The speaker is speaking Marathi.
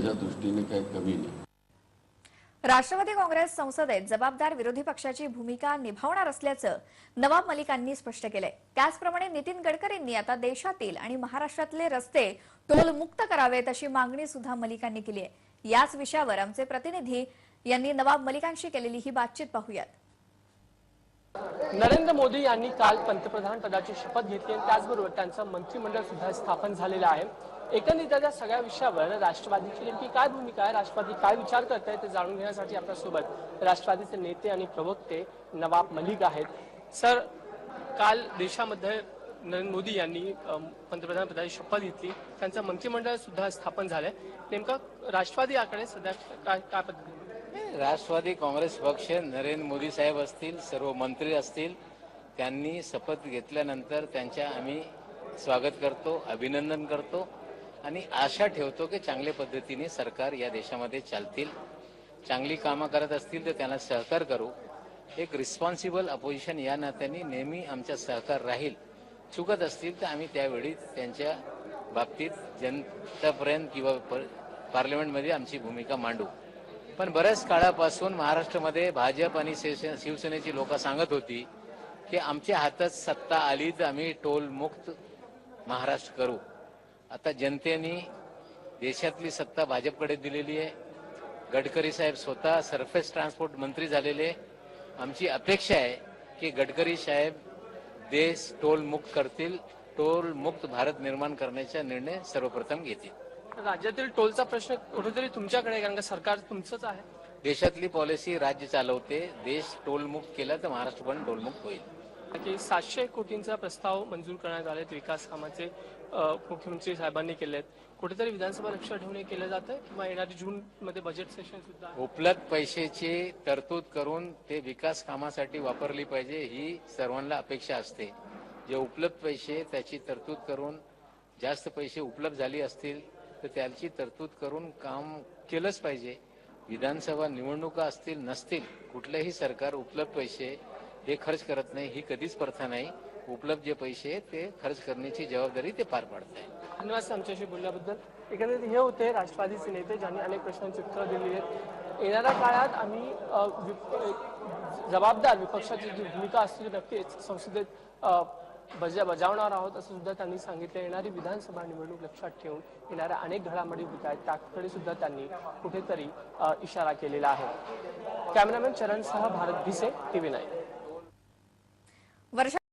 माझ्या दृष्टीने काही कमी नाही. राष्ट्रवादी काँग्रेस संसदेत जबाबदार विरोधी पक्षाची भूमिका निभावणार असल्याचं नवाब मलिकांनी स्पष्ट केलंय. त्याचप्रमाणे नितीन गडकरींनी आता देशातील आणि महाराष्ट्रातले रस्ते टोलमुक्त करावेत अशी मागणी सुद्धा मलिकांनी केली आहे याच विषयावर आमचे प्रतिनिधी यांनी नवाब मलिकांशी केलेली ही बातचीत पाहूयात. नरेंद्र मोदी यांनी काल पंतप्रधान पदाची शपथ घेतली आणि त्याचबरोबर त्यांचं मंत्रिमंडळ सुद्धा स्थापन झालेलं आहे. एकंदरीत त्या सगळ्या विषयावर राष्ट्रवादीची नेमकी काय भूमिका आहे राष्ट्रवादी काय विचार करत आहे ते जाणून घेण्यासाठी आपल्यासोबत राष्ट्रवादीचे नेते आणि प्रवक्ते नवाब मलिक आहेत. सर काल देशामध्ये नरेंद्र मोदी यांनी पंतप्रधान पदाची शपथ घेतली. त्यांचं मंत्रिमंडळ सुद्धा स्थापन झालंय. नेमकं राष्ट्रवादी याकडे सध्या काय काय पद्धती राष्ट्रवादी काँग्रेस पक्ष नरेंद्र मोदी साहेब असतील सर्व मंत्री असतील त्यांनी शपथ घेतल्यानंतर त्यांच्या आम्ही स्वागत करतो अभिनंदन करतो आणि आशा ठेवतो की चांगल्या पद्धतीने सरकार या देशामध्ये चालतील. चांगली कामं करत असतील तर त्यांना सहकार करू. एक रिस्पॉन्सिबल अपोजिशन या नात्याने नेहमी आमचा सहकार राहील. चुकत असतील तर आम्ही त्यावेळी त्यांच्या बाबतीत जनतापर्यंत किंवा प- पार्लमेंटमध्ये आमची भूमिका मांडू. पण बऱ्याच काळापासून महाराष्ट्रामध्ये भाजप आणि शिवसेनेची लोक सांगत होती की आमच्या हातात सत्ता आली तर आम्ही टोल मुक्त महाराष्ट्र करू. आता जनतेने देशातली सत्ता भाजपकडे दिलेली आहे. गडकरी साहेब स्वतः सरफेस ट्रान्सपोर्ट मंत्री झालेले आमची अपेक्षा आहे की गडकरी साहेब देश टोल मुक्त करतील टोल मुक्त भारत निर्माण करण्याचा निर्णय सर्वप्रथम घेतील. राज्यातील टोलचा प्रश्न कुठेतरी तुमच्याकडे कारण का सरकार तुमचंच आहे. देशातली पॉलिसी राज्य चालवते देश टोलमुक्त केला तर महाराष्ट्र पण टोलमुक्त होईल. की सातशे कोटींचा प्रस्ताव मंजूर करण्यात आलेत विकास कामाचे मुख्यमंत्री साहेबांनी केलेत. कुठेतरी विधानसभा लक्ष ठेवून हे केलं जातं किंवा येणारी जून मध्ये बजेट सेशन सुद्धा. उपलब्ध पैशाची तरतूद करून ते विकास कामासाठी वापरली पाहिजे ही सर्वांना अपेक्षा असते. जे उपलब्ध पैसे त्याची तरतूद करून जास्त पैसे उपलब्ध झाले असतील तर त्याची तरतूद करून काम केलंच पाहिजे. विधानसभा निवडणुका असतील नसतील कुठलंही सरकार उपलब्ध पैसे हे खर्च करत नाही ही कधीच प्रथा नाही. उपलब्ध जे पैसे ते खर्च करण्याची जबाबदारी ते पार पाडत आहे. धन्यवाद आमच्याशी बोलल्याबद्दल. एकंदरीत हे होते राष्ट्रवादीचे नेते ज्यांनी अनेक प्रश्नांची उत्तरं दिली आहेत. येणाऱ्या काळात आम्ही जबाबदार विपक्षाची जी भूमिका असते नक्कीच संसदेत बजा बजावणार आहोत असं सुद्धा त्यांनी सांगितलं. येणारी विधानसभा निवडणूक लक्षात ठेवून येणाऱ्या अनेक घडामोडी होत आहेत. त्याकडे सुद्धा त्यांनी कुठेतरी इशारा केलेला आहे. कॅमेरामॅन चरणसह भारत भिसे टीव्ही नाईन. वर्षा